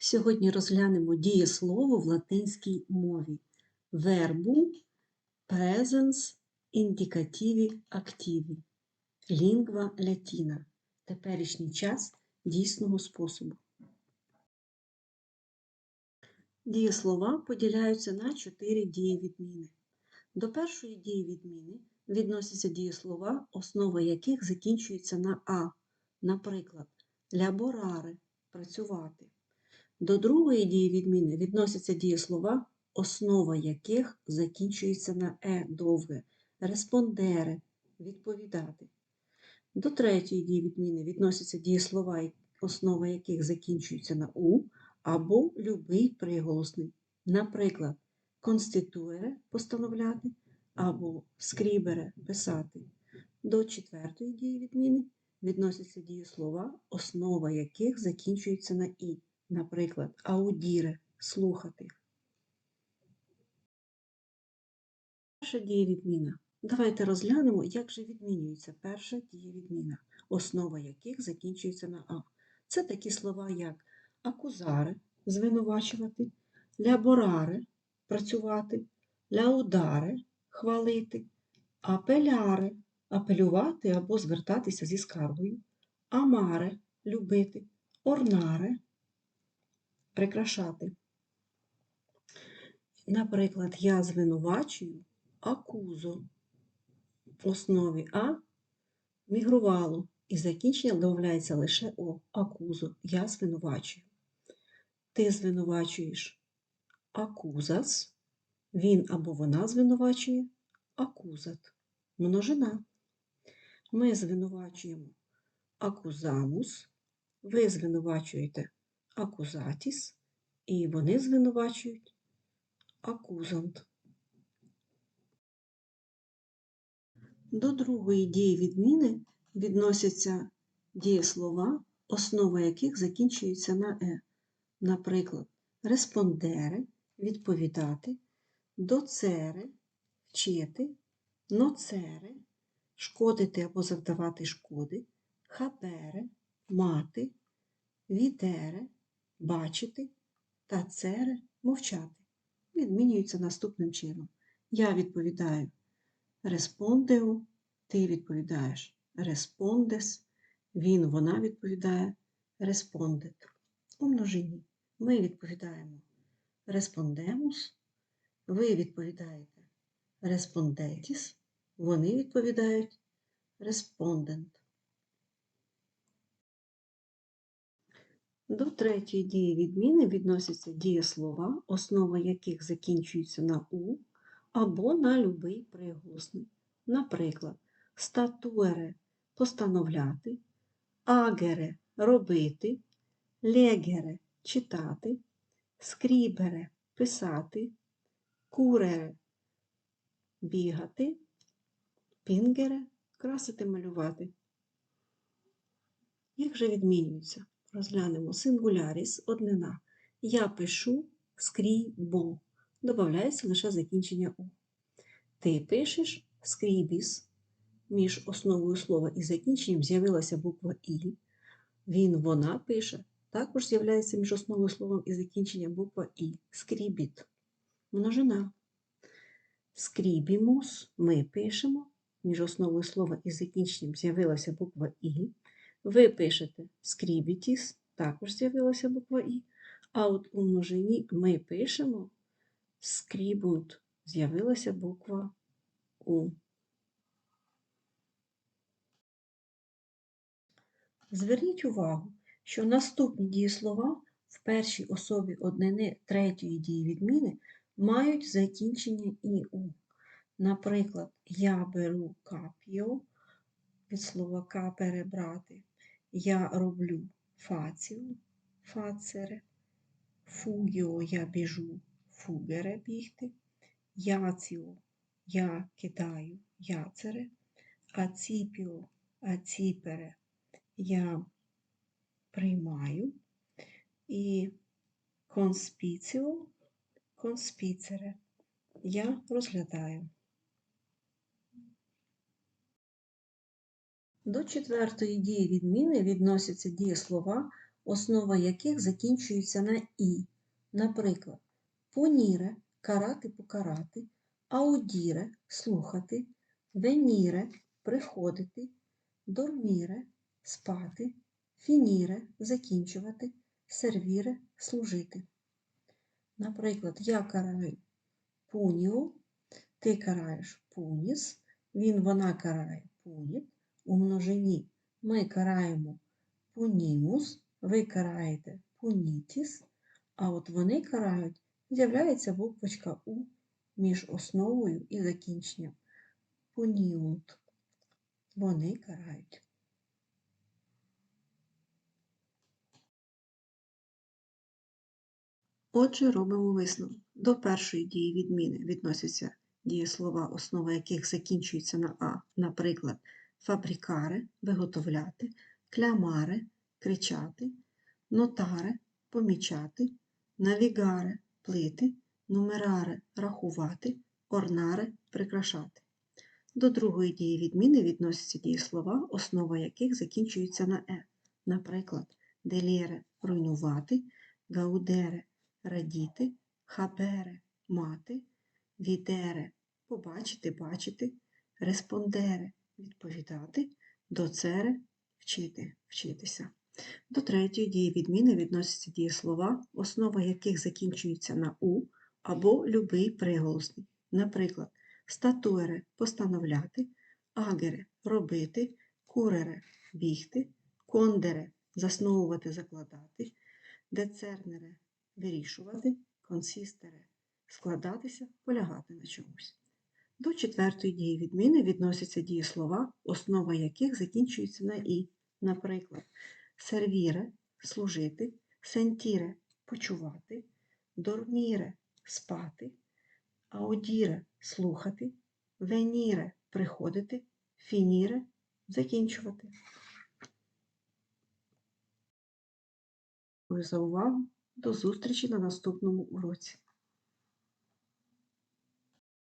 Сьогодні розглянемо дієслово в латинській мові. Вербу presens indicativi activi. Лінгва латіна. Теперішній час дійсного способу. Дієслова поділяються на чотири дієвідміни. До першої дієвідміни відносяться дієслова, основа яких закінчується на а. Наприклад, лябораре працювати. До другої дієвідміни відносяться дієслова, основа яких закінчується на е довге, респондере відповідати. До третьої дієвідміни відносяться дієслова, основа яких закінчується на у або любий приголосний. Наприклад, конституере постановляти або скрібере писати. До четвертої дієвідміни відносяться дієслова, основа яких закінчується на і. Наприклад, аудіре слухати. Перша дієвідміна. Давайте розглянемо, як же відмінюється перша дієвідміна, основа яких закінчується на А. Це такі слова, як акузаре звинувачувати, лябораре працювати, ляударе хвалити, апеляре апелювати або звертатися зі скаргою, амаре любити, орнаре прикрашати. Наприклад, я звинувачую акузо в основі А мігрувало, і закінчення додається лише О акузо. Я звинувачую. Ти звинувачуєш акузас, він або вона звинувачує акузат, множина. Ми звинувачуємо акузамус, ви звинувачуєте акузатіс, і вони звинувачують акузант. До другої дії відміни відносяться дієслова, основа яких закінчується на е. Наприклад, респондере відповідати, доцере вчити, ноцере шкодити або завдавати шкоди, хабере мати, відере бачити та цере мовчати. Відмінюються наступним чином. Я відповідаю респондеу, ти відповідаєш респондес, він, вона відповідає респондет. У множині ми відповідаємо респондемус, ви відповідаєте респондетіс, вони відповідають респондент. До третьої дії відміни відносяться дієслова, основа яких закінчується на У або на любий приголосний. Наприклад, статуере постановляти, агере робити, легере читати, скрібере писати, курере бігати, пінгере красити малювати. Як же відмінюються? Розглянемо сингуляріс, однина. Я пишу скрібо. Додається лише закінчення У. Ти пишеш скрібіс. Між основою слова і закінченням з'явилася буква І. Він, вона пише. Також з'являється між основою словом і закінченням буква І. Скрібіт. Множина. Скрібімус ми пишемо. Між основою слова і закінченням з'явилася буква І. Ви пишете скрібітіс, також з'явилася буква І. А от у множині ми пишемо скрібунт, з'явилася буква У. Зверніть увагу, що наступні дієслова в першій особі однини третьої дієвідміни мають закінчення іу. Наприклад, я беру капіо від слова капере брати. Я роблю фацію, фацере, фугіо я біжу, фугере бігти, яціо я кидаю, яцере, аціпіо, аціпере я приймаю. І конспіціо, конспіцере я розглядаю. До четвертої дії відміни відносяться дієслова, основа яких закінчується на і. Наприклад, поніре карати покарати, аудіре слухати, веніре приходити, дорміре спати, фініре закінчувати, сервіре служити. Наприклад, я караю пуніо, ти караєш пуніс, він вона карає пуніт, у множині ми караємо пунімус, ви караєте пунітіс, а от вони карають, з'являється буквочка У між основою і закінченням. Пуніут. Вони карають. Отже, робимо висновок. До першої дії відміни відносяться дієслова, основа яких закінчується на А, наприклад, фабрикаре виготовляти, клямаре кричати, нотаре помічати, навігаре плити, нумераре рахувати, орнаре прикрашати. До другої дії відміни відносяться дієслова, основа яких закінчується на е. Наприклад, делєре руйнувати, гаудере радіти, хабере мати, відере побачити, бачити, респондере відповідати, доцере вчити, вчитися. До третьої дії відміни відносяться дієслова, основа яких закінчується на у або любий приголосний. Наприклад, статуере постановляти, агере робити, курере бігти, кондере засновувати, закладати, децернере вирішувати, консістере складатися, полягати на чомусь. До четвертої дії відміни відносяться дієслова, основа яких закінчується на і. Наприклад, сервіре служити, сентіре почувати, дорміре спати, аудіре слухати, веніре приходити, фініре закінчувати. Дякую за увагу. До зустрічі на наступному уроці.